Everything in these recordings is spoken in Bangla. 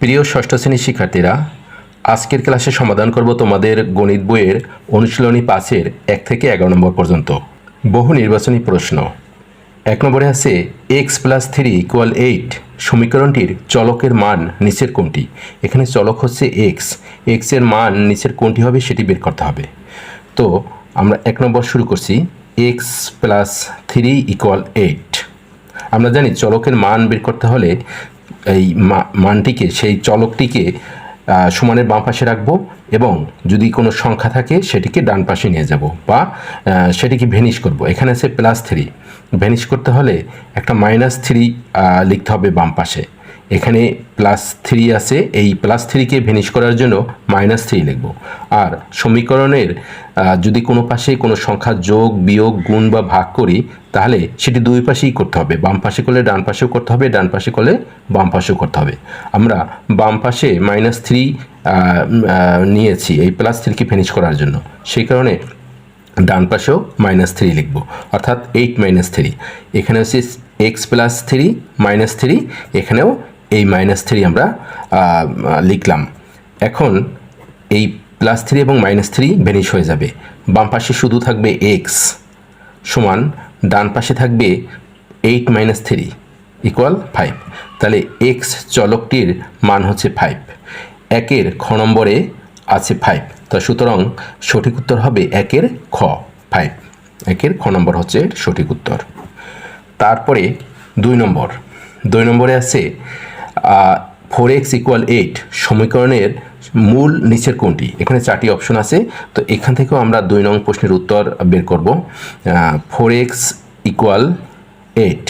প্রিয় ষষ্ঠ শ্রেণির শিক্ষার্থীরা, আজকের ক্লাসে সমাধান করব তোমাদের গণিত বইয়ের অনুশীলনী পাঁচের এক থেকে এগারো নম্বর পর্যন্ত। বহু নির্বাচনী প্রশ্ন। এক নম্বরে আছে x plus three equal eight সমীকরণটির চলকের মান নিচের কোনটি? এখানে চলক হচ্ছে এক্স এক্সের মান নিচের কোনটি হবে সেটি বের করতে হবে। তো, আমরা এক নম্বর শুরু করছি x plus three equal eight আমরা জানি চলকের মান বের করতে হলে এই মানটিকে, সেই চলকটিকে সমানের বাম পাশে রাখব এবং যদি কোনো সংখ্যা থাকে, সেটিকে ডান পাশে নিয়ে যাব বা সেটিকে ভেনিশ করব। এখানে আছে প্লাস থ্রি ভেনিশ করতে হলে একটা মাইনাস থ্রি লিখতে হবে বাম পাশে। এখানে প্লাস থ্রি আছে। এই প্লাস থ্রিকে ভেনিশ করার জন্য মাইনাস থ্রি লিখব। আর সমীকরণের যদি কোনো পাশে কোনো সংখ্যা যোগ, বিয়োগ, গুণ বা ভাগ করি, তাহলে সেটি দুই পাশেই করতে হবে। বাম পাশে করলে ডান পাশেও করতে হবে, ডান পাশে করলে বাম পাশেও করতে হবে। আমরা বাম পাশে মাইনাস থ্রি নিয়েছি এই প্লাস থ্রিকে ফিনিশ করার জন্য। সেই কারণে ডান পাশেও মাইনাস থ্রি লিখব। অর্থাৎ এইট মাইনাস থ্রি এখানে হচ্ছে x plus three minus three এখানেও এই মাইনাস থ্রি আমরা লিখলাম। এখন এই প্লাস থ্রি এবং মাইনাস থ্রি ভেনিশ হয়ে যাবে। বাম পাশে শুধু থাকবে এক্স সমান ডান পাশে থাকবে eight minus three equal five তাহলে এক্স চলকটির মান হচ্ছে ফাইভ একের খ নম্বরে আছে ফাইভ তো সুতরাং সঠিক উত্তর হবে একের খ ফাইভ একের খ নম্বর হচ্ছে সঠিক উত্তর। তারপরে দুই নম্বর। দুই নম্বরে আছে ফোর এক্স ইকুয়াল এইট সমীকরণের মূল নিচের কোনটি? এখানে চারটি অপশন আছে। তো এখান থেকেও আমরা দুই নং প্রশ্নের উত্তর বের করব। ফোর এক্স ইকুয়াল এইট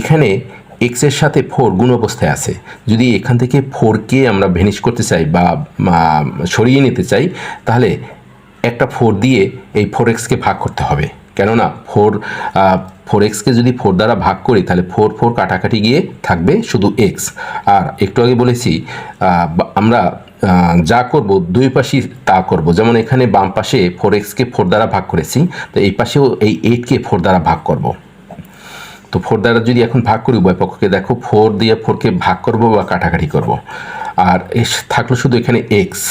এখানে এক্সের সাথে ফোর গুণ অবস্থায় আছে। যদি এখান থেকে ফোরকে আমরা ভেনিশ করতে চাই বা সরিয়ে নিতে চাই, তাহলে একটা ফোর দিয়ে এই ফোর এক্সকে ভাগ করতে হবে। কেননা ফোর ফোর এক্সকে যদি ফোর দ্বারা ভাগ করি, তাহলে ফোর ফোর কাটাকাটি গিয়ে থাকবে শুধু এক্স আর একটু আগে বলেছি আমরা যা করব, দুই পাশেই তা করব। যেমন এখানে বাম পাশে ফোর এক্সকে ফোর দ্বারা ভাগ করেছি, তো এই পাশেও এই এইটকে ফোর দ্বারা ভাগ করব। তো ফোর দ্বারা যদি এখন ভাগ করি, উভয় পক্ষকে দেখো ফোর দিয়ে ফোরকে ভাগ করব বা কাটাকাটি করব। আর থাকল শুধু এখানে এক্স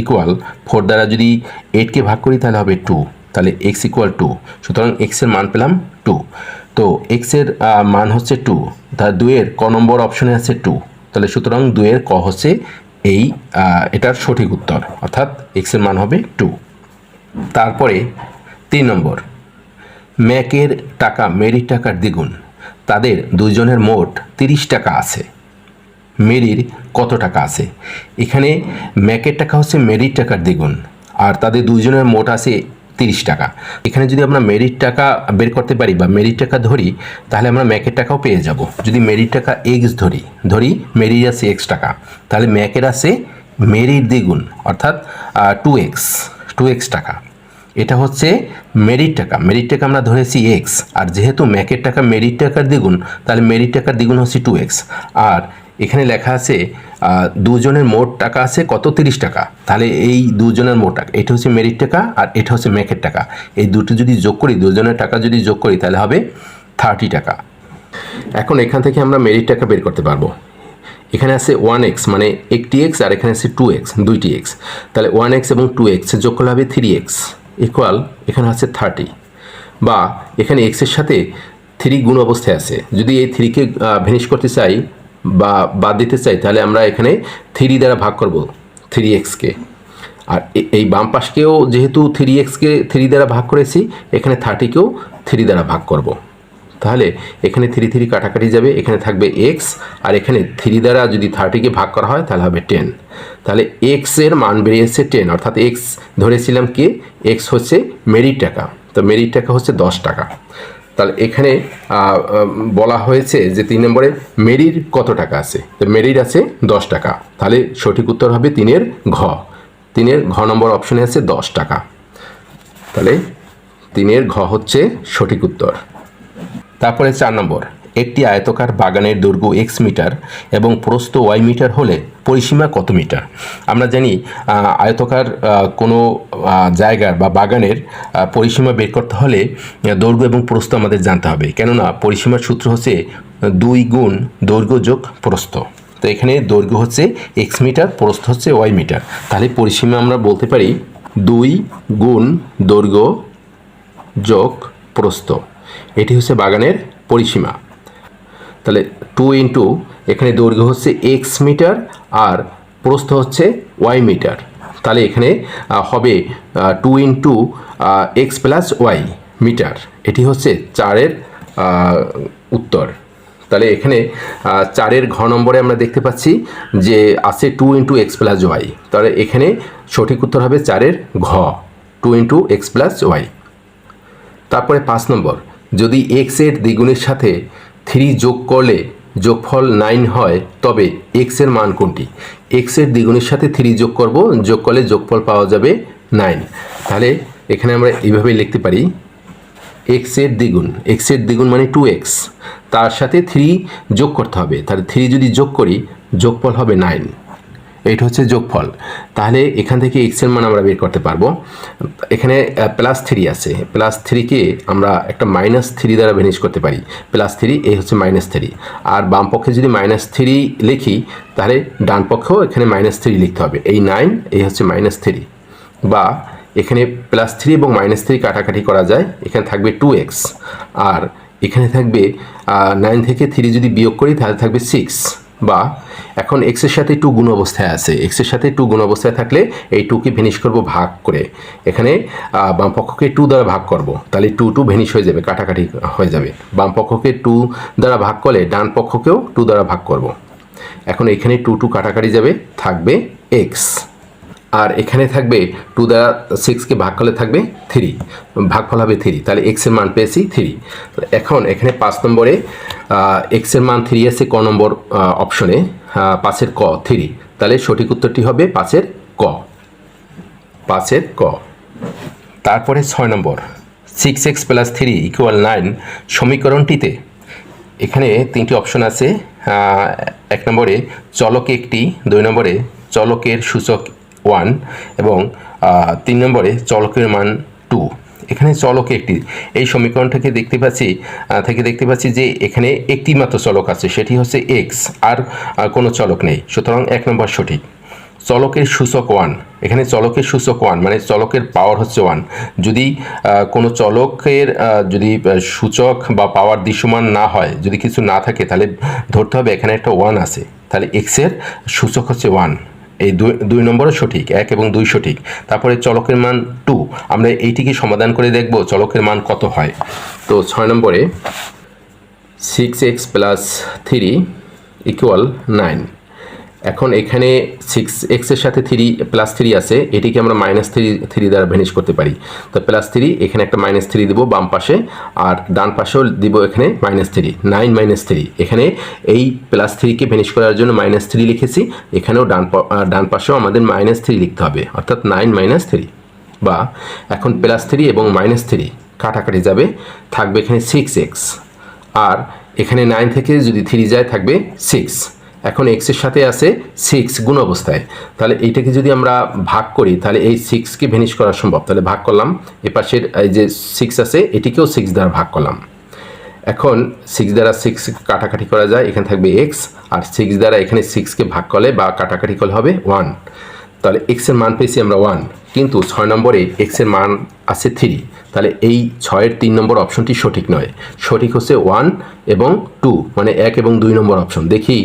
ইকুয়াল ফোর দ্বারা যদি এইটকে ভাগ করি, তাহলে হবে টু তাহলে এক্স ইকুয়াল টু সুতরাং এক্সের মান পেলাম টু তো এক্সের মান হচ্ছে টু তার দুয়ের ক নম্বর অপশনে আছে টু তাহলে সুতরাং দুয়ের ক হচ্ছে এই এটার সঠিক উত্তর, অর্থাৎ এক্সের মান হবে টু তারপরে তিন নম্বর, ম্যাকের টাকা, মেরির টাকার দ্বিগুণ। তাদের দুজনের মোট তিরিশ টাকা আছে। মেরির কত টাকা আছে? এখানে ম্যাকের টাকা হচ্ছে মেরির টাকার দ্বিগুণ, আর তাদের দুজনের মোট আছে তিরিশ টাকা। এখানে যদি আমরা মেরিট টাকা বের করতে পারি বা মেরিট টাকা ধরি, তাহলে আমরা ম্যাকের টাকাও পেয়ে যাব। যদি মেরিট টাকা এক্স ধরি ধরি মেরির আছে এক্স টাকা, তাহলে ম্যাকের আছে মেরির দ্বিগুণ, অর্থাৎ টু এক্স টু এক্স টাকা। এটা হচ্ছে মেরিট টাকা। মেরিট টাকা আমরা ধরেছি এক্স আর যেহেতু ম্যাকের টাকা মেরিট টাকার দ্বিগুণ, তাহলে মেরিট টাকার দ্বিগুণ হচ্ছে টু এক্স আর এখানে লেখা আছে দুজনের মোট টাকা আছে কত? তিরিশ টাকা। তাহলে এই দুজনের মোট টাকা, এটা হচ্ছে মেরিট টাকা আর এটা হচ্ছে ম্যাকের টাকা। এই দুটো যদি যোগ করি, দুজনের টাকা যদি যোগ করি, তাহলে হবে থার্টি টাকা। এখন এখান থেকে আমরা মেরিট টাকা বের করতে পারব। এখানে আছে ওয়ান এক্স মানে একটি এক্স আর এখানে আছে টু এক্স, দুইটি এক্স। তাহলে ওয়ান এক্স এবং টু এক্স যোগ করলে হবে থ্রি এক্স ইকুয়াল এখানে আছে থার্টি। বা এখানে এক্সের সাথে থ্রি গুণ অবস্থায় আছে। যদি এই থ্রিকে ভেনিশ করতে চাই বা বাদ দিতে চাই, তাহলে আমরা এখানে থ্রি দ্বারা ভাগ করব থ্রি এক্সকে আর এই বাম পাশকেও যেহেতু থ্রি এক্সকে থ্রি দ্বারা ভাগ করেছি, এখানে থার্টিকেও থ্রি দ্বারা ভাগ করব। তাহলে এখানে থ্রি থ্রি কাটাকাটি যাবে, এখানে থাকবে এক্স আর এখানে থ্রি দ্বারা যদি থার্টিকে ভাগ করা হয়, তাহলে হবে টেন তাহলে এক্সের মান বেরিয়েছে টেন অর্থাৎ এক্স ধরেছিলাম কি? এক্স হচ্ছে মেরিট টাকা। তো মেরিট টাকা হচ্ছে দশ টাকা। তাহলে এখানে বলা হয়েছে যে তিন নম্বরে মেরির কত টাকা আছে? তো মেরির আছে দশ টাকা। তাহলে সঠিক উত্তর হবে তিনের ঘ। তিনের ঘ নম্বর অপশনে আছে দশ টাকা। তাহলে তিনের ঘ হচ্ছে সঠিক উত্তর। তারপরে চার নম্বর। একটি আয়তকার বাগানের দৈর্ঘ্য এক্স মিটার এবং প্রস্থ ওয়াই মিটার হলে পরিসীমা কত মিটার? আমরা জানি আয়তকার কোনো জায়গার বা বাগানের পরিসীমা বের করতে হলে দৈর্ঘ্য এবং প্রস্থ আমাদের জানতে হবে। কেননা পরিসীমার সূত্র হচ্ছে দুই গুণ দৈর্ঘ্য যোগ প্রস্থ। তো এখানে দৈর্ঘ্য হচ্ছে এক্স মিটার, প্রস্থ হচ্ছে ওয়াই মিটার। তাহলে পরিসীমা আমরা বলতে পারি দুই গুণ দৈর্ঘ্য যোগ প্রস্থ। এটি হচ্ছে বাগানের পরিসীমা। তাহলে টু ইন্টু এখানে দৈর্ঘ্য হচ্ছে এক্স মিটার আর প্রস্থ হচ্ছে ওয়াই মিটার তাহলে এখানে হবে two into x plus y metre এটি হচ্ছে চারের উত্তর। তাহলে এখানে চারের ঘ নম্বরে আমরা দেখতে পাচ্ছি যে আছে two into x plus y তাহলে এখানে সঠিক উত্তর হবে চারের ঘ two into x plus y তারপরে পাঁচ নম্বর, যদি এক্সের দ্বিগুণের সাথে থ্রি যোগ করলে যোগফল নাইন হয়, তবে এক্সের মান কোনটি? এক্সের দ্বিগুণের সাথে থ্রি যোগ করব, যোগ করলে যোগফল পাওয়া যাবে নাইন। তাহলে এখানে আমরা এইভাবে লিখতে পারি এক্সের দ্বিগুণ এক্সের দ্বিগুণ মানে টু এক্স তার সাথে থ্রি যোগ করতে হবে। তাহলে থ্রি যদি যোগ করি, যোগফল হবে নাইন। এইটা হচ্ছে যোগফল। তাহলে এখান থেকে এক্সের মান আমরা বের করতে পারব। এখানে প্লাস থ্রি আছে। প্লাস থ্রিকে আমরা একটা মাইনাস থ্রি দ্বারা ভ্যানিশ করতে পারি। প্লাস থ্রি এই হচ্ছে মাইনাস থ্রি আর বাম পক্ষে যদি মাইনাস থ্রি লিখি, তাহলে ডান পক্ষেও এখানে মাইনাস থ্রি লিখতে হবে। এই নাইন এই হচ্ছে মাইনাস থ্রি বা এখানে প্লাস থ্রি এবং মাইনাস থ্রি কাটাকাটি করা যায়। এখানে থাকবে টু এক্স আর এখানে থাকবে নাইন থেকে থ্রি যদি বিয়োগ করি, তাহলে থাকবে সিক্স বা এখন এক্সের সাথে টু গুণ অবস্থায় আছে। এক্সের সাথে টু গুণ অবস্থায় থাকলে এই টুকে ভেনিশ করব ভাগ করে। এখানে বাম পক্ষকে টু দ্বারা ভাগ করব। তাহলে টু টু ভেনিশ হয়ে যাবে, কাটাকাটি হয়ে যাবে। বাম পক্ষকে টু দ্বারা ভাগ করলে ডান পক্ষকেও টু দ্বারা ভাগ করব। এখন এখানে টু টু কাটাকাটি যাবে, থাকবে এক্স আর এখানে থাকবে টু দ্বারা সিক্সকে ভাগ করলে থাকবে থ্রি ভাগফল হবে থ্রি তাহলে এক্সের মান পেয়েছি থ্রি এখন এখানে পাঁচ নম্বরে এক্সের মান থ্রি আছে ক নম্বর অপশনে পাঁচের ক থ্রি তাহলে সঠিক উত্তরটি হবে পাঁচের ক। পাঁচের ক। তারপরে ছয় নম্বর six x plus three equal nine সমীকরণটিতে। এখানে তিনটি অপশন আছে এক নম্বরে চলক একটি, দুই নম্বরে চলকের সূচক ওয়ান এবং তিন নম্বরে চলকের মান টু। এখানে চলক একটি। এই সমীকরণটাকে দেখতে পাচ্ছি থেকে দেখতে পাচ্ছি যে এখানে একটি মাত্র চলক আছে, সেটি হচ্ছে এক্স আর কোনো চলক নেই। সুতরাং এক নম্বর সঠিক। চলকের সূচক ওয়ান। এখানে চলকের সূচক ওয়ান মানে চলকের পাওয়ার হচ্ছে ওয়ান। যদি কোনো চলকের যদি সূচক বা পাওয়ার দৃশ্যমান না হয়, যদি কিছু না থাকে, তাহলে ধরতে হবে এখানে একটা ওয়ান আছে। তাহলে এক্সের সূচক হচ্ছে ওয়ান। এই দুই দুই নম্বরও সঠিক, এক এবং দুই সঠিক। তারপরে চলকের মান টু আমরা এইটিকে সমাধান করে দেখব চলকের মান কত হয়। তো ছয় নম্বরে six x plus three equal nine এখন এখানে সিক্স এক্সের সাথে থ্রি প্লাস থ্রি আছে, এটিকে আমরা মাইনাস থ্রি থ্রি দ্বারা ভ্যানিশ করতে পারি। তো প্লাস থ্রি এখানে একটা মাইনাস থ্রি দিব বাম পাশে, আর ডান পাশেও দিব এখানে minus three nine minus three এখানে এই প্লাস থ্রিকে ভ্যানিশ করার জন্য মাইনাস থ্রি লিখেছি, এখানেও ডান ডান পাশেও আমাদের মাইনাস থ্রি লিখতে হবে, অর্থাৎ নাইন মাইনাস থ্রি বা এখন প্লাস থ্রি এবং মাইনাস থ্রি কাটাকাটি যাবে, থাকবে এখানে সিক্স এক্স আর এখানে নাইন থেকে যদি থ্রি যায়, থাকবে সিক্স এখন এক্সের সাথে আছে সিক্স গুণ অবস্থায়। তাহলে এইটাকে যদি আমরা ভাগ করি, তাহলে এই সিক্সকে ভেনিশ করা সম্ভব। তাহলে ভাগ করলাম, এ পাশের এই যে সিক্স আছে, এটিকেও সিক্স দ্বারা ভাগ করলাম। এখন সিক্স দ্বারা সিক্স কাটাকাটি করা যায়, এখানে থাকবে এক্স আর সিক্স দ্বারা এখানে সিক্সকে ভাগ করলে বা কাটাকাটি করলে হবে ওয়ান তাহলে এক্সের মান পেয়েছি আমরা ওয়ান কিন্তু ছয় নম্বরে এক্সের মান আছে থ্রি তাহলে এই ছয়ের তিন নম্বর অপশনটি সঠিক নয়। সঠিক হচ্ছে ওয়ান এবং টু মানে এক এবং দুই নম্বর অপশন। দেখি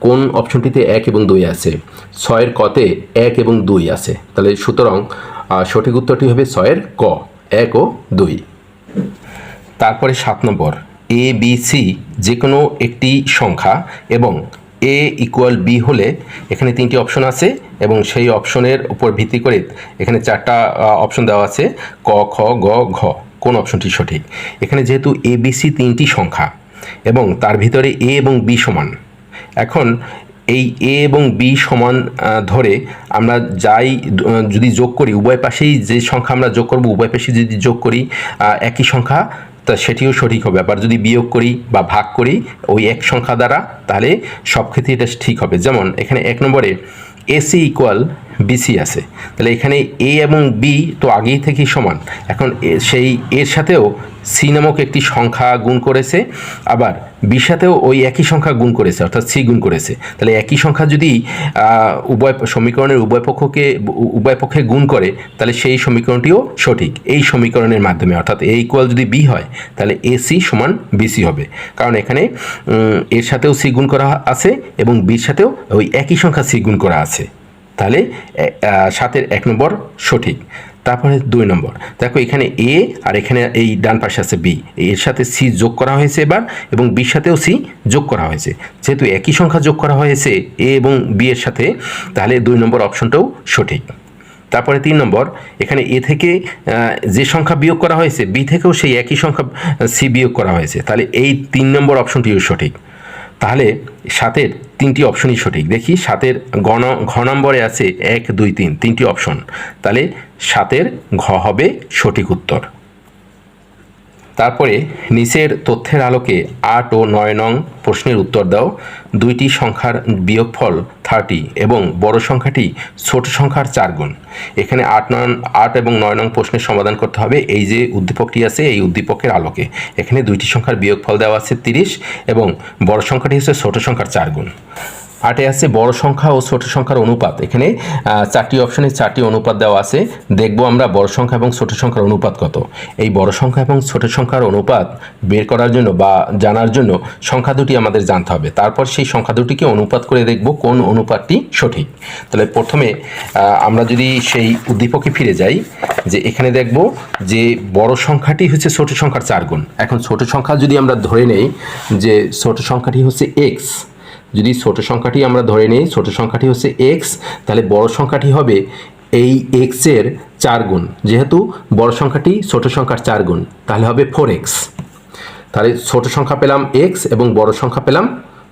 কোন অপশনটিতে এক এবং দুই আছে? ছয়ের কতে এক এবং দুই আছে। তাহলে সুতরাং সঠিক উত্তরটি হবে ছয়ের ক, এক ও দুই। তারপরে সাত নম্বর। এ, বি, সি যে কোনো একটি সংখ্যা এবং এ ইকুয়াল বি হলে এখানে তিনটি অপশন আছে এবং সেই অপশনের উপর ভিত্তি করে এখানে চারটা অপশন দেওয়া আছে, ক, খ, গ, ঘ। কোন অপশনটি সঠিক? এখানে যেহেতু এ, বি, সি তিনটি সংখ্যা এবং তার ভিতরে এ এবং বি সমান এখন এই এ এবং বি সমান ধরে আমরা যাই যদি যোগ করি, উভয় পাশেই যে সংখ্যা আমরা যোগ করব, উভয় পাশে যদি যোগ করি একই সংখ্যা, তা সেটিও সঠিক হবে। আবার যদি বিয়োগ করি বা ভাগ করি, ওই এক সংখ্যা দ্বারা, তাহলে সব ক্ষেত্রে এটা ঠিক হবে। যেমন এখানে এক নম্বরে এসি ইকুয়াল বিসি আছে। তাহলে এখানে এ এবং বি তো আগেই থেকেই সমান। এখন সেই এর সাথেও সি নামক একটি সংখ্যা গুণ করেছে, আবার বির সাথেও ওই একই সংখ্যা গুণ করেছে, অর্থাৎ সি গুণ করেছে। তাহলে একই সংখ্যা যদি উভয় সমীকরণের উভয় পক্ষকে উভয় পক্ষে গুণ করে, তাহলে সেই সমীকরণটিও সঠিক। এই সমীকরণের মাধ্যমে, অর্থাৎ এ ইকুয়াল যদি বি হয়, তাহলে এ সি সমান বিসি হবে। কারণ এখানে এর সাথেও সি গুণ করা আছে এবং বির সাথেও ওই একই সংখ্যা সি গুণ করা আছে। তাহলে সাতের এক নম্বর সঠিক। তারপরে দুই নম্বর। দেখো, এখানে এ আর এখানে এই ডান পাশে আছে বি। এর সাথে সি যোগ করা হয়েছে এবার, এবং বির সাথেও সি যোগ করা হয়েছে। যেহেতু একই সংখ্যা যোগ করা হয়েছে এ এবং বি এর সাথে, তাহলে দুই নম্বর অপশনটাও সঠিক। তারপরে তিন নম্বর, এখানে এ থেকে যে সংখ্যা বিয়োগ করা হয়েছে, বি থেকেও সেই একই সংখ্যা সি বিয়োগ করা হয়েছে। তাহলে এই তিন নম্বর অপশনটিও সঠিক। তাহলে সাতের তিনটি অপশনই সঠিক। দেখি, সাতের গণ ঘ নম্বরে আছে এক, দুই, তিন, তিনটি অপশন তাহলে সাতের ঘ হবে সঠিক উত্তর। তারপরে নিচের তথ্যের আলোকে আট ও নয় নং প্রশ্নের উত্তর দাও। দুইটি সংখ্যার বিয়োগফল থার্টি এবং বড় সংখ্যাটি ছোট সংখ্যার চার গুণ। এখানে আট নয়, আট এবং নয় নং প্রশ্নের সমাধান করতে হবে। এই যে উদ্দীপকটি আছে, এই উদ্দীপকের আলোকে। এখানে দুইটি সংখ্যার বিয়োগফল দেওয়া আছে তিরিশ এবং বড় সংখ্যাটি হচ্ছে ছোট সংখ্যার চার গুণ। আটে আছে বড় সংখ্যা ও ছোট সংখ্যার অনুপাত। এখানে চারটি অপশনে চারটি অনুপাত দেওয়া আছে। দেখব আমরা বড় সংখ্যা এবং ছোট সংখ্যার অনুপাত কত। এই বড় সংখ্যা এবং ছোট সংখ্যার অনুপাত বের করার জন্য বা জানার জন্য সংখ্যা দুটি আমাদের জানতে হবে। তারপর সেই সংখ্যা দুটিকে অনুপাত করে দেখব কোন অনুপাতটি সঠিক। তাহলে প্রথমে আমরা যদি সেই উদ্দীপকে ফিরে যাই, যে এখানে দেখব যে বড় সংখ্যাটি হচ্ছে ছোট সংখ্যার চার গুণ। এখন ছোট সংখ্যা যদি আমরা ধরে নেই, যে ছোট সংখ্যাটি হচ্ছে এক্স যদি ছোট সংখ্যাটি আমরা ধরে নিই, ছোট সংখ্যাটি হচ্ছে এক্স তাহলে বড় সংখ্যাটি হবে এই এক্সের চার গুণ। যেহেতু বড় সংখ্যাটি ছোট সংখ্যার চার গুণ, তাহলে হবে ফোর এক্স তাহলে ছোট সংখ্যা পেলাম এক্স এবং বড় সংখ্যা পেলাম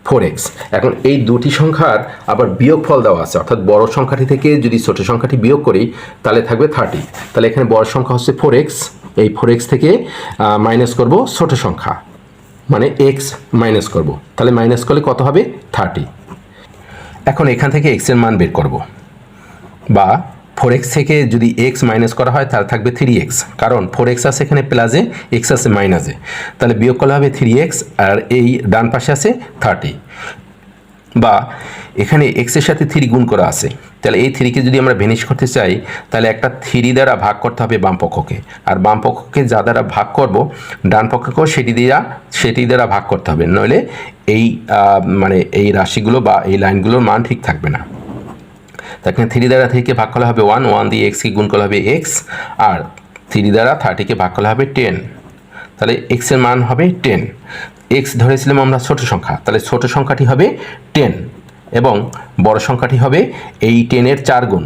ফোর এক্স এখন এই দুটি সংখ্যার আবার বিয়োগফল দেওয়া আছে, অর্থাৎ বড় সংখ্যাটি থেকে যদি ছোট সংখ্যাটি বিয়োগ করি, তাহলে থাকবে থার্টি তাহলে এখানে বড় সংখ্যা হচ্ছে ফোর এক্স এই ফোর এক্স থেকে মাইনাস করব ছোট সংখ্যা। মানে এক্স মাইনাস করব। তাহলে মাইনাস করলে কত হবে? থার্টি এখন এখান থেকে এক্সের মান বের করব। বা ফোর এক্স থেকে যদি এক্স মাইনাস করা হয়, তাহলে থাকবে থ্রি এক্স কারণ ফোর এক্স আছে এখানে প্লাসে এক্স আছে মাইনাসে তাহলে বিয়োগ করলে হবে থ্রি এক্স আর এই ডান পাশে আছে থার্টি বা এখানে এক্সের সাথে থ্রি গুণ করা আছে। তাহলে এই থ্রিকে যদি আমরা ভেনিশ করতে চাই, তাহলে একটা থ্রি দ্বারা ভাগ করতে হবে বাম পক্ষকে। আর বাম পক্ষকে যা দ্বারা ভাগ করব, ডান পক্ষকেও সেটি দ্বারা সেটি দ্বারা ভাগ করতে হবে। নইলে এই মানে এই রাশিগুলো বা এই লাইনগুলোর মান ঠিক থাকবে না। তো এখানে থ্রি দ্বারা থ্রিকে ভাগ করা হবে ওয়ান ওয়ান দিয়ে এক্সকে গুণ করা হবে এক্স, আর থ্রি দ্বারা থার্টিকে ভাগ করা হবে টেন। তাহলে এক্সের মান হবে টেন। এক্স ধরেছিলাম আমরা ছোট সংখ্যা, তাহলে ছোট সংখ্যাটি হবে টেন। এবং বড় সংখ্যাটি হবে এই টেনের চার গুণ,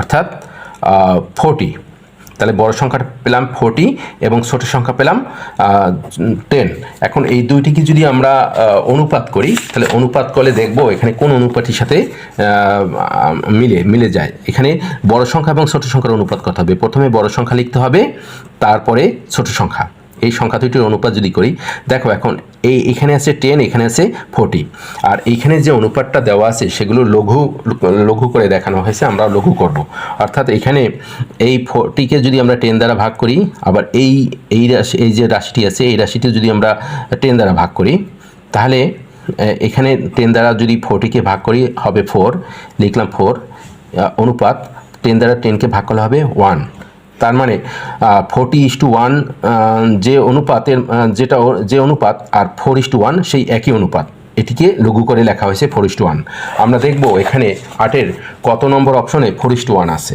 অর্থাৎ ফোরটি তাহলে বড় সংখ্যাটা পেলাম ফোরটি এবং ছোট সংখ্যা পেলাম টেন এখন এই দুইটিকে যদি আমরা অনুপাত করি, তাহলে অনুপাত করলে দেখব এখানে কোন অনুপাতের সাথে মিলে মিলে যায়। এখানে বড় সংখ্যা এবং ছোট সংখ্যার অনুপাত করতে হবে? প্রথমে বড় সংখ্যা লিখতে হবে, তারপরে ছোট সংখ্যা। এই সংখ্যা দুটির অনুপাত যদি করি, দেখো এখন এই এখানে আছে টেন এখানে আছে ফোরটি আর এইখানে যে অনুপাতটা দেওয়া আছে, সেগুলো লঘু লঘু করে দেখানো হয়েছে, আমরা লঘু করব। অর্থাৎ এখানে এই ফোরটিকে যদি আমরা টেন দ্বারা ভাগ করি, আবার এই এই রাশি, এই যে রাশিটি আছে, এই রাশিটি যদি আমরা টেন দ্বারা ভাগ করি, তাহলে এখানে টেন দ্বারা যদি ফোরটিকে ভাগ করি, হবে ফোর লিখলাম ফোর অনুপাত টেন দ্বারা টেনকে ভাগ করলে হবে ওয়ান তার মানে ফোরটি ইস টু ওয়ান যে অনুপাতের যেটা যে অনুপাত আর ফোর ইস টু ওয়ান সেই একই অনুপাত। এটিকে লঘু করে লেখা হয়েছে ফোর ইস টু ওয়ান আমরা দেখব এখানে আটের কত নম্বর অপশনে ফোর ইস টু ওয়ান আছে।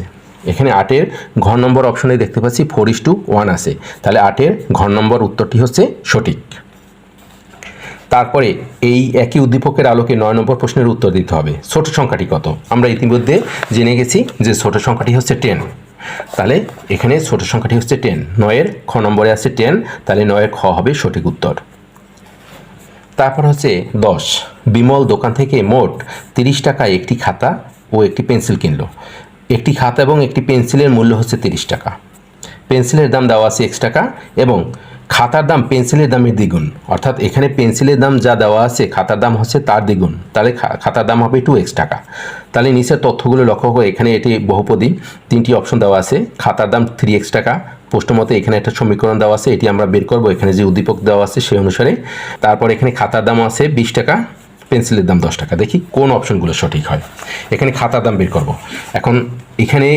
এখানে আটের ঘর নম্বর অপশনে দেখতে পাচ্ছি ফোর ইস টু ওয়ান আছে। তাহলে আটের ঘর নম্বর উত্তরটি হচ্ছে সঠিক। তারপরে এই একই উদ্দীপকের আলোকে নয় নম্বর প্রশ্নের উত্তর দিতে হবে। ছোট সংখ্যাটি কত? আমরা ইতিমধ্যে জেনে গেছি যে ছোট সংখ্যাটি হচ্ছে টেন তাহলে এখানে ছোট সংখ্যাটি হচ্ছে টেন নয়ের খ নম্বরে আছে টেন তাহলে নয়ের খ হবে সঠিক উত্তর। তারপর হচ্ছে দশ। বিমল দোকান থেকে মোট তিরিশ টাকায় একটি খাতা ও একটি পেন্সিল কিনলো। একটি খাতা এবং একটি পেন্সিলের মূল্য হচ্ছে তিরিশ টাকা। পেন্সিলের দাম দেওয়া আছে এক্স টাকা এবং খাতার দাম পেন্সিলের দামের দ্বিগুণ। অর্থাৎ এখানে পেন্সিলের দাম যা দেওয়া আছে, খাতার দাম হচ্ছে তার দ্বিগুণ। তাহলে খাতার দাম হবে টু এক্স টাকা। তাহলে নিচের তথ্যগুলো লক্ষ্য করে এখানে এটি বহুপদী তিনটি অপশন দেওয়া আছে। খাতার দাম থ্রি এক্স টাকা। প্রশ্ন মতে এখানে একটা সমীকরণ দেওয়া আছে, এটি আমরা বের করব। এখানে যে উদ্দীপক দেওয়া আছে সেই অনুসারে। তারপর এখানে খাতার দাম আছে বিশ টাকা, পেন্সিলের দাম দশ টাকা। দেখি কোন অপশনগুলো সঠিক হয়। এখানে খাতার দাম বের করব। এখন এখানে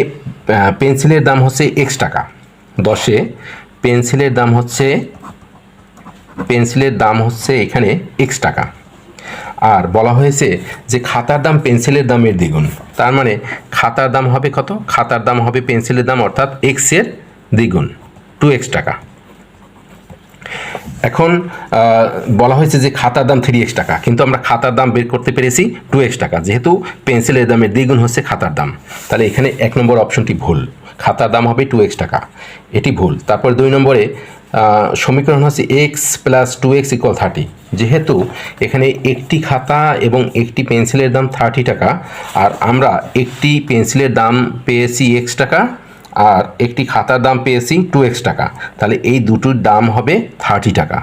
পেন্সিলের দাম হচ্ছে এক্স টাকা। দশে পেন্সিলের দাম হচ্ছে, পেন্সিলের দাম হচ্ছে এখানে এক্স টাকা। আর বলা হয়েছে যে খাতার দাম পেন্সিলের দামের দ্বিগুণ। তার মানে খাতার দাম হবে কত? খাতার দাম হবে পেন্সিলের দাম অর্থাৎ এক্সের দ্বিগুণ টু এক্স টাকা। এখন বলা হয়েছে যে খাতার দাম থ্রি এক্স টাকা, কিন্তু আমরা খাতার দাম বের করতে পেরেছি টু এক্স টাকা, যেহেতু পেন্সিলের দামের দ্বিগুণ হচ্ছে খাতার দাম। তাহলে এখানে এক নম্বর অপশনটি ভুল। খাতার দাম হবে টু এক্স টাকা। এটি ভুল। তারপর দুই নম্বরে সমীকরণ হচ্ছে x plus two x equal thirty যেহেতু এখানে একটি খাতা এবং একটি পেন্সিলের দাম থার্টি টাকা, আর আমরা একটি পেন্সিলের দাম পেয়েছি এক্স টাকা, আর একটি খাতার দাম পেয়েছি টু এক্স টাকা। তাহলে এই দুটোর দাম হবে থার্টি টাকা।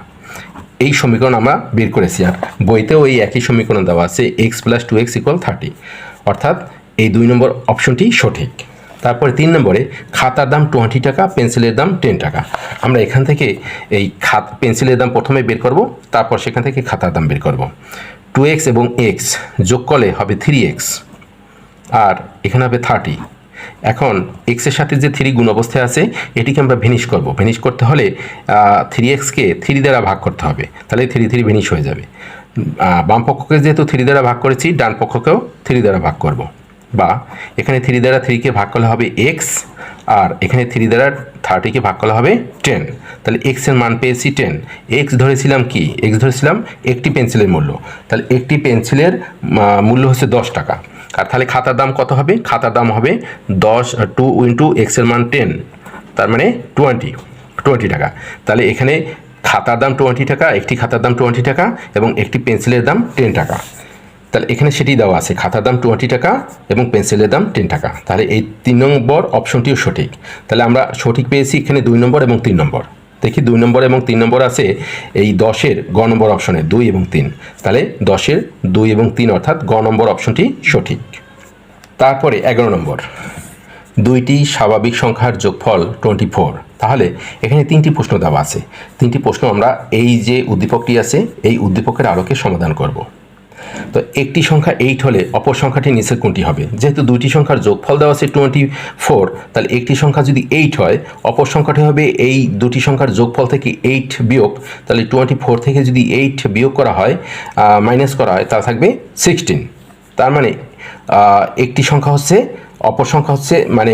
এই সমীকরণ আমরা বের করেছি, আর বইতেও এই একই সমীকরণ দেওয়া আছে x plus two x equal thirty অর্থাৎ এই দুই নম্বর অপশনটি সঠিক। তারপরে তিন নম্বরে, খাতার দাম টোয়েন্টি টাকা, পেন্সিলের দাম টেন টাকা। আমরা এখান থেকে এই খাত, পেন্সিলের দাম প্রথমে বের করব, তারপর সেখান থেকে খাতার দাম বের করব। টু এক্স এবং এক্স যোগ করলে হবে থ্রি এক্স, আর এখানে হবে থার্টি। এখন এক্সের সাথে যে থ্রি গুণ অবস্থায় আছে, এটিকে আমরা ভিনিশ করব। ভিনিশ করতে হলে থ্রি এক্সকে থ্রি দ্বারা ভাগ করতে হবে। তাহলে থ্রি থ্রি ভিনিশ হয়ে যাবে। বাম পক্ষকে যেহেতু থ্রি দ্বারা ভাগ করেছি, ডান পক্ষকেও থ্রি দ্বারা ভাগ করব। বা এখানে থ্রি দ্বারা থ্রিকে ভাগ করলে হবে এক্স আর এখানে থ্রি দ্বারা থার্টিকে ভাগ করলে হবে টেন তাহলে এক্সের মান পেয়েছি টেন এক্স ধরেছিলাম কি? এক্স ধরেছিলাম একটি পেন্সিলের মূল্য। তাহলে একটি পেন্সিলের মূল্য হচ্ছে দশ টাকা। আর তাহলে খাতার দাম কত হবে? খাতার দাম হবে দশ টু ইন্টু এক্সের মান টেন তার মানে টোয়েন্টি টোয়েন্টি টাকা। তাহলে এখানে খাতার দাম টোয়েন্টি টাকা, একটি খাতার দাম টোয়েন্টি টাকা, এবং একটি পেন্সিলের দাম টেন টাকা। তাহলে এখানে সেটি দেওয়া আছে, খাতার দাম টোয়েন্টি টাকা এবং পেন্সিলের দাম টেন টাকা। তাহলে এই তিন নম্বর অপশনটিও সঠিক। তাহলে আমরা সঠিক পেয়েছি এখানে দুই নম্বর এবং তিন নম্বর। দেখি দুই নম্বর এবং তিন নম্বর আছে এই দশের গ নম্বর অপশনে দুই এবং তিন। তাহলে দশের দুই এবং তিন অর্থাৎ গ নম্বর অপশনটি সঠিক। তারপরে এগারো নম্বর। দুইটি স্বাভাবিক সংখ্যার যোগফল টোয়েন্টি ফোর তাহলে এখানে তিনটি প্রশ্ন দেওয়া আছে। তিনটি প্রশ্ন আমরা এই যে উদ্দীপকটি আছে, এই উদ্দীপকের আলোকে সমাধান করব। তো একটি সংখ্যা এইট হলে অপর সংখ্যাটি নিচের কোনটি হবে? যেহেতু দুইটি সংখ্যার যোগফল দেওয়া আছে টোয়েন্টি ফোর তাহলে একটি সংখ্যা যদি এইট হয়, অপর সংখ্যাটি হবে এই দুটি সংখ্যার যোগফল থেকে এইট বিয়োগ, তাহলে টোয়েন্টি ফোর থেকে যদি এইট বিয়োগ করা হয় মাইনাস করা হয় তা থাকবে সিক্সটিন তার মানে একটি সংখ্যা হচ্ছে, অপর সংখ্যা হচ্ছে মানে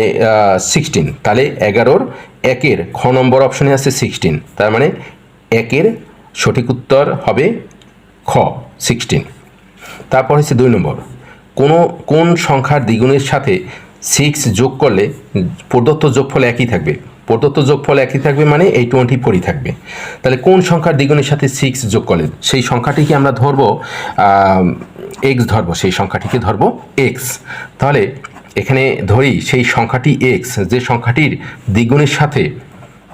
সিক্সটিন তাহলে এগারোর একের খ নম্বর অপশনে আছে সিক্সটিন তার মানে একের সঠিক উত্তর হবে খ সিক্সটিন তারপর হচ্ছে দুই নম্বর। কোনো, কোন সংখ্যার দ্বিগুণের সাথে সিক্স যোগ করলে প্রদত্ত যোগফল একই থাকবে। প্রদত্ত যোগফল একই থাকবে মানে এই টোয়েন্টি ফোরই থাকবে। তাহলে কোন সংখ্যার দ্বিগুণের সাথে সিক্স যোগ করলে? সেই সংখ্যাটিকে আমরা ধরবো এক্স ধরবো, সেই সংখ্যাটিকে ধরবো এক্স তাহলে এখানে ধরি সেই সংখ্যাটি এক্স যে সংখ্যাটির দ্বিগুণের সাথে,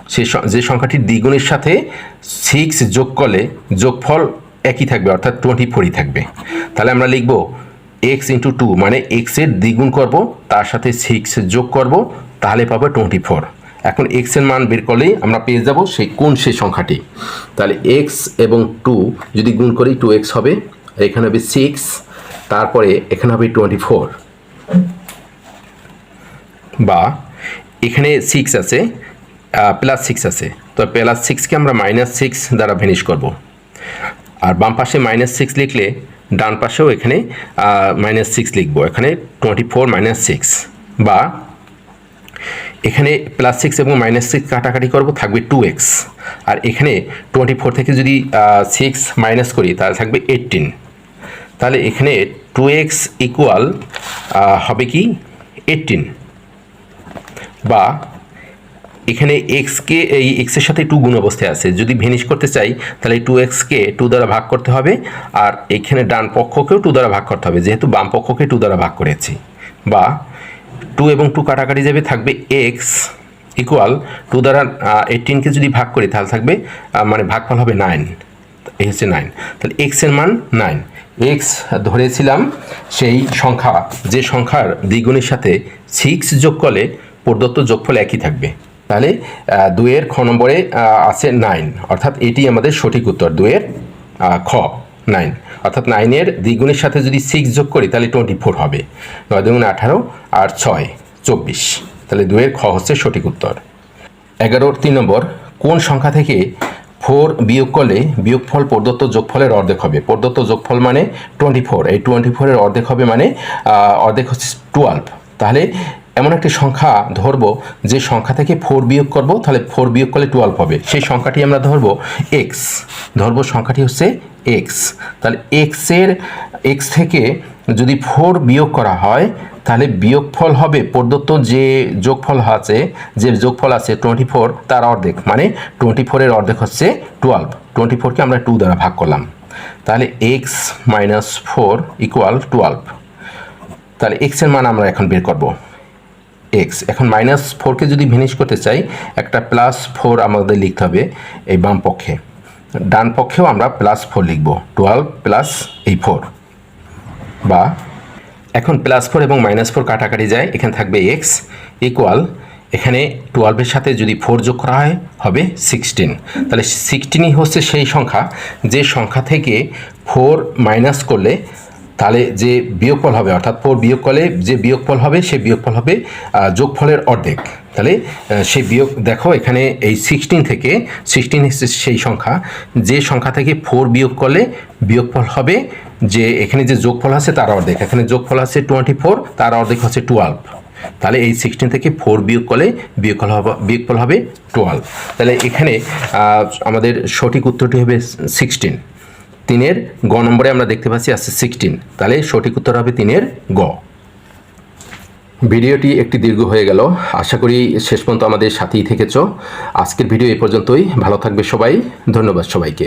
সে স- যে সংখ্যাটির দ্বিগুণের সাথে সিক্স যোগ করলে যোগফল একই থাকবে, অর্থাৎ টোয়েন্টি ফোরই থাকবে। তাহলে আমরা লিখব এক্স ইন্টু টু মানে এক্সের দ্বিগুণ করব, তার সাথে সিক্স যোগ করব, তাহলে পাবো টোয়েন্টি ফোর এখন এক্সের মান বের করলেই আমরা পেয়ে যাব সেই কোন সেই সংখ্যাটি। তাহলে এক্স এবং টু যদি গুণ করি টু এক্স হবে এখানে হবে সিক্স তারপরে এখানে হবে টোয়েন্টি ফোর বা এখানে সিক্স আছে প্লাস সিক্স আছে, তো প্লাস সিক্সকে আমরা মাইনাস সিক্স দ্বারা ভেনিশ করব। আর বাম পাশে মাইনাস সিক্স লিখলে ডান পাশেও এখানে মাইনাস সিক্স লিখব। এখানে টোয়েন্টি ফোর মাইনাস সিক্স বা এখানে প্লাস সিক্স এবং মাইনাস সিক্স কাটাকাটি করব, থাকবে টু এক্স আর এখানে টোয়েন্টি ফোর থেকে যদি সিক্স মাইনাস করি, তাহলে থাকবে এইটিন তাহলে এখানে টু এক্স ইকুয়াল হবে কি এইটিন বা এখানে এক্সকে এই এক্সের সাথে টু গুণ অবস্থায় আছে। যদি ভেনিশ করতে চাই, তাহলে টু এক্সকে টু দ্বারা ভাগ করতে হবে, আর এখানে ডান পক্ষকেও টু দ্বারা ভাগ করতে হবে, যেহেতু বাম পক্ষকে টু দ্বারা ভাগ করেছি। বা টু এবং টু কাটাকাটি যাবে, থাকবে এক্স ইকুয়াল টু দ্বারা এইটিনকে যদি ভাগ করি, তাহলে থাকবে মানে ভাগফল হবে নাইন এই হচ্ছে নাইন তাহলে এক্সের মান নাইন এক্স ধরেছিলাম সেই সংখ্যা, যে সংখ্যার দ্বিগুণের সাথে সিক্স যোগ করলে প্রদত্ত যোগফল একই থাকবে। তাহলে আহ, দুইয়ের খ নম্বরে আছে নাইন। অর্থাৎ এটি আমাদের সঠিক উত্তর দুয়ের খ নাইন। অর্থাৎ নাইনের দ্বিগুণের সাথে যদি সিক্স যোগ করি তাহলে টোয়েন্টি ফোর হবে। নয় দুগুণ আঠারো আর ছয় চব্বিশ। তাহলে দুইয়ের খ হচ্ছে সঠিক উত্তর। এগারোর তিন নম্বর কোন সংখ্যা থেকে ফোর বিয়োগ করলে বিয়োগফল প্রদত্ত যোগফলের অর্ধেক হবে? প্রদত্ত যোগফল মানে টোয়েন্টি ফোর এই টোয়েন্টি ফোরের অর্ধেক হবে মানে অর্ধেক হচ্ছে টুয়েলভ তাহলে এমন একটি সংখ্যা ধরবো, যে সংখ্যা থেকে ফোর বিয়োগ করব, তাহলে ফোর বিয়োগ করলে টুয়েলভ হবে। সেই সংখ্যাটি আমরা ধরবো এক্স ধরবো সংখ্যাটি হচ্ছে এক্স তাহলে এক্সের এক্স থেকে যদি ফোর বিয়োগ করা হয়, তাহলে বিয়োগফল হবে প্রদত্ত যে যোগফল আছে, যে যোগফল আছে টোয়েন্টি ফোর তার অর্ধেক। মানে টোয়েন্টি ফোরের অর্ধেক হচ্ছে টুয়েলভ টোয়েন্টি ফোরকে আমরা টু দ্বারা ভাগ করলাম। তাহলে x minus four equal twelve তাহলে এক্সের মান আমরা এখন বের করব। এক্স এখন মাইনাস ফোরকে যদি ভিনিশ করতে চাই, একটা প্লাস ফোর আমাদের লিখতে হবে এই বাম পক্ষে। ডান পক্ষেও আমরা প্লাস ফোর লিখব। টুয়েলভ প্লাস এই ফোর বা এখন প্লাস ফোর এবং মাইনাস ফোর কাটাকাটি যায়, এখানে থাকবে এক্স ইকুয়াল এখানে টুয়েলভের সাথে যদি ফোর যোগ করা হয়, হবে সিক্সটিন তাহলে সিক্সটিনই হচ্ছে সেই সংখ্যা, যে সংখ্যা থেকে ফোর মাইনাস করলে তাহলে যে বিয়োগফল হবে, অর্থাৎ ফোর বিয়োগ করলে যে বিয়োগফল হবে, সে বিয়োগফল হবে যোগফলের অর্ধেক। তাহলে সেই বিয়োগ, দেখো এখানে এই সিক্সটিন থেকে সিক্সটিন সেই সংখ্যা, যে সংখ্যা থেকে ফোর বিয়োগ করলে বিয়োগফল হবে, যে এখানে যে যোগফল আছে তার অর্ধেক। এখানে যোগফল আছে টোয়েন্টি ফোর তার অর্ধেক হচ্ছে টুয়েলভ তাহলে এই সিক্সটিন থেকে ফোর বিয়োগ করলে বিয়োগফল হবে বিয়োগফল হবে টুয়েলভ তাহলে এখানে আমাদের সঠিক উত্তরটি হবে সিক্সটিন তিনের গ নম্বরে আমরা দেখতে পাচ্ছি আছে সিক্সটিন তাহলে সঠিক উত্তর হবে তিনের গ। ভিডিওটি একটি দীর্ঘ হয়ে গেল। আশা করি শেষ পর্যন্ত আমাদের সাথেই থেকেছ। আজকের ভিডিও এ পর্যন্তই। ভালো থাকবে সবাই। ধন্যবাদ সবাইকে।